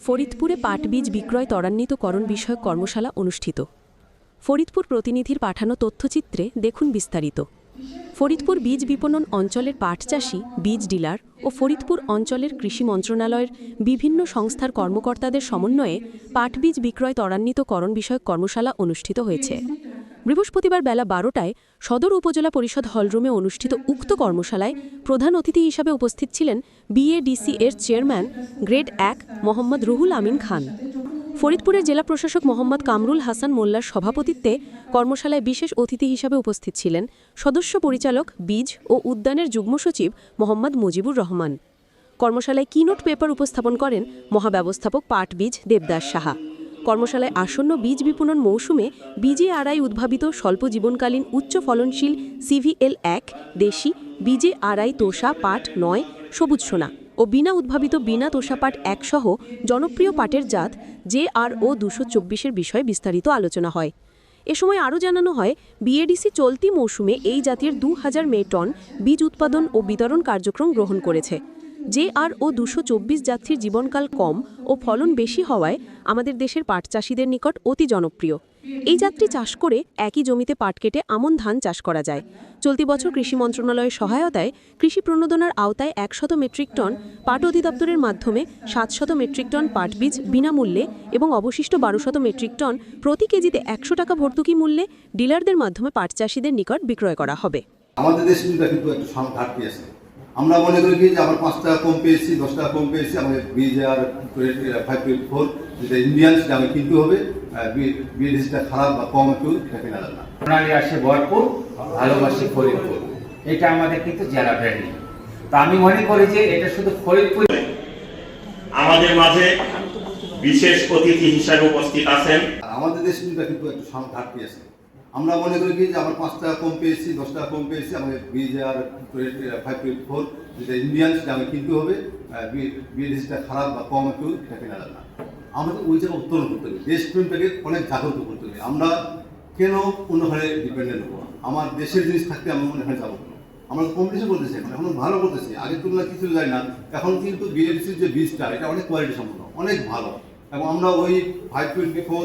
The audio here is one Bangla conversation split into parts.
ফরিদপুরে পাট বীজ বিক্রয় ত্বরান্বিতকরণ বিষয়ক কর্মশালা অনুষ্ঠিত। ফরিদপুর প্রতিনিধির পাঠানো তথ্যচিত্রে দেখুন বিস্তারিত। ফরিদপুর বীজ বিপণন অঞ্চলের পাট চাষি বীজ ডিলার ও ফরিদপুর অঞ্চলের কৃষি মন্ত্রণালয়ের বিভিন্ন সংস্থার কর্মকর্তাদের সমন্বয়ে পাট বীজ বিক্রয় ত্বরান্বিতকরণ বিষয়ক কর্মশালা অনুষ্ঠিত হয়েছে। বৃহস্পতিবার বেলা বারোটায় সদর উপজেলা পরিষদ হলরুমে অনুষ্ঠিত উক্ত কর্মশালায় প্রধান অতিথি হিসাবে উপস্থিত ছিলেন বিএডিসি এর চেয়ারম্যান গ্রেড এক মোহাম্মদ রুহুল আমিন খান। ফরিদপুরের জেলা প্রশাসক মোহাম্মদ কামরুল হাসান মোল্লার সভাপতিত্বে কর্মশালায় বিশেষ অতিথি হিসাবে উপস্থিত ছিলেন সদস্য পরিচালক বীজ ও উদ্যানের যুগ্ম সচিব মোহাম্মদ মুজিবুর রহমান। কর্মশালায় কিনোট পেপার উপস্থাপন করেন মহাব্যবস্থাপক পাট বীজ দেবদাস সাহা। কর্মশালায় আসন্ন বীজ বিপণন মৌসুমে বীজে আড়াই উদ্ভাবিত স্বল্প জীবনকালীন উচ্চ ফলনশীল সিভিএল এক, দেশি, বীজে আড়াই তোষা পাট নয়, সবুজ সোনা ও বিনা উদ্ভাবিত বিনা তোষা পাট একসহ জনপ্রিয় পাটের জাত জে আর ও দুশো চব্বিশের বিষয়ে বিস্তারিত আলোচনা হয়। এ সময় আরও জানানো হয়, বিএডিসি চলতি মৌসুমে এই জাতীয় দু হাজার মে টন বীজ উৎপাদন ও বিতরণ কার্যক্রম গ্রহণ করেছে। যে আর ও দুশো চব্বিশ যাত্রীর জীবনকাল কম ও ফলন বেশি হওয়ায় আমাদের দেশের পাট চাষিদের নিকট অতি জনপ্রিয়। এই যাত্রী চাষ করে একই জমিতে পাট কেটে আমন ধান চাষ করা যায়। চলতি বছর কৃষি মন্ত্রণালয়ের সহায়তায় কৃষি প্রণোদনার আওতায় একশত মেট্রিক টন পাট অধিদপ্তরের মাধ্যমে সাতশত মেট্রিক টন পাট বীজ বিনামূল্যে এবং অবশিষ্ট বারোশত মেট্রিক টন প্রতি কেজিতে একশো টাকা ভর্তুকি মূল্যে ডিলারদের মাধ্যমে পাট চাষিদের নিকট বিক্রয় করা হবে। আমাদের দেশে কিন্তু একটু ঘাটতি আছে। আমরা মনে করি কি যে আমার পাঁচ টাকা কম পেয়েছি দশ টাকা কম পেয়েছি আমাকে বিজ আর ফাইভ টোয়েন্টি ফোর যেটা ইন্ডিয়ান সেটা আমাকে কিনতে হবে। বিএডিসিটা খারাপ বা কম একটু এটা কেনা যাবে না। প্রণালী আসে ভরপুর ভালোবাসি ফরিদপুর। এটা আমাদের কিন্তু জেলা ব্র্যান্ডিং তা আমি মনে করি যে এটা শুধু ফরিদপুর আমাদের মাঝে বিশেষ অতিথি হিসাবে উপস্থিত আছেন। আমাদের দেশে কিন্তু কিন্তু একটু ঘাটতি আছে। আমরা মনে করি কি যে আমার পাঁচ টাকা কম পেয়েছি, দশ টাকা কম পেয়েছি আমাকে বিজ আর ফাইভ টোয়েন্টি ফোর যেটা ইন্ডিয়ান সেটা আমি কিনতে হবে বিএডিসিটা খারাপ বা কম একটু এটা কেনা যাবে না। আমাদের ওই জায়গা উত্তোলন করতে হবে দেশপ্রেমটাকে অনেক জাগ্রত করতে হবে। আমরা কেন অন্যখানে ডিপেন্ডেন্ট হব? আমার দেশের জিনিস থাকতে আমরা অন্যখানে যাব আমরা কম্পিটিশন করতেছি এখন এখন ভালো করতেছি আগের তুলনায় কিছু যায় না। এখন কিন্তু বিএডিসির যে বীজটা, এটা অনেক কোয়ালিটি সম্পন্ন, অনেক ভালো। এবং আমরা ওই ফাইভ টোয়েন্টি ফোর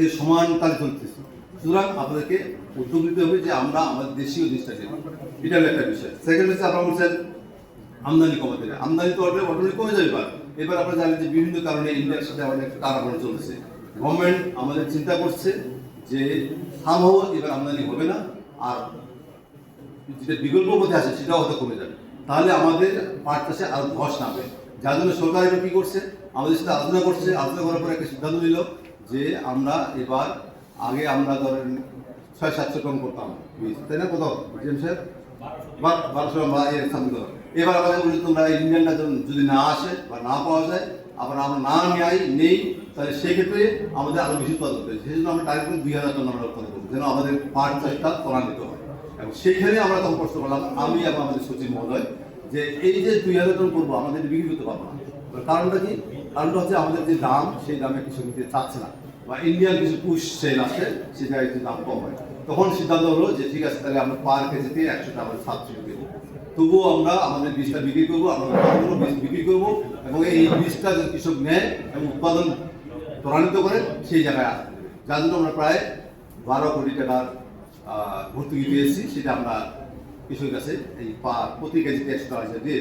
এই সমান তালে চলতেছি। সুতরাং আপনাদেরকে উদ্যোগ নিতে হবে যে আমরা আমাদের দেশীয় জিনিসটা নেব। এটা একটা বিষয়। সেকেন্ড হচ্ছে আপনারা বলছেন আমদানি কমাতে হবে আমদানি তো অটোমেটিক অটোমেটিক কমে যাবে এবার। এবার আপনারা জানেন যে বিভিন্ন কারণে ইন্ডিয়ার সাথে আমাদের একটা টানাপোড়েন চলছে। গভর্নমেন্ট আমাদের চিন্তা করছে যে সামহ এবার আমদানি হবে না, আর যেটা বিকল্প পথে আছে সেটাও হয়তো কমে যাবে। তাহলে আমাদের পাট চাষে আরও ধস নামবে। যার জন্য সরকার এবার কী করছে? আমাদের সাথে আলোচনা করছে। আলোচনা করার পরে একটা সিদ্ধান্ত নিল যে আমরা এবার আগে আমরা ধরেন ছয় সাতশো টন করতাম। তাই না বা- বারোশো বা এর সামনে এবার আমাদের বলি, তোমরা ইন্ডিয়ানটা যদি না আসে বা না পাওয়া যায়, আবার আমরা না নেই নেই, তাহলে সেক্ষেত্রে আমাদের আরও বেশি উৎপাদন হবে সেই জন্য আমরা টার্গেট করি দুই হাজার টন আমরা উৎপাদন করব, যেন আমাদের পাট চাষটা ত্বরান্বিত হয়। এবং সেইখানে আমরা তখন প্রশ্ন করলাম, আমি এবং আমাদের সচিব মহোদয়, যে এই যে দুই হাজার টন করব, আমাদের বিক্রি করতে পারব না। কারণটা কি? কারণটা হচ্ছে আমাদের যে দাম, সেই দামে কৃষক নিতে চাচ্ছে না। বা ইন্ডিয়ান কিছু পুশ সেল আসে সেটা একটু দাম কম হয়। তখন সিদ্ধান্ত হলো যে ঠিক আছে, তাহলে আমরা পার কেজিতে একশো টাকা সাবসিডি দেবো। তবুও আমরা আমাদের বীজটা বিক্রি করব, আমরা বীজ বিক্রি করব এবং এই বীজটা যদি কৃষক নেয় এবং উৎপাদন ত্বরান্বিত করে, সেই জায়গায় আসবে। যার জন্য আমরা প্রায় বারো কোটি টাকার ভর্তুকি পেয়েছি, সেটা আমরা কৃষকের কাছে এই পা প্রতি কেজিতে একশো টাকা দিয়ে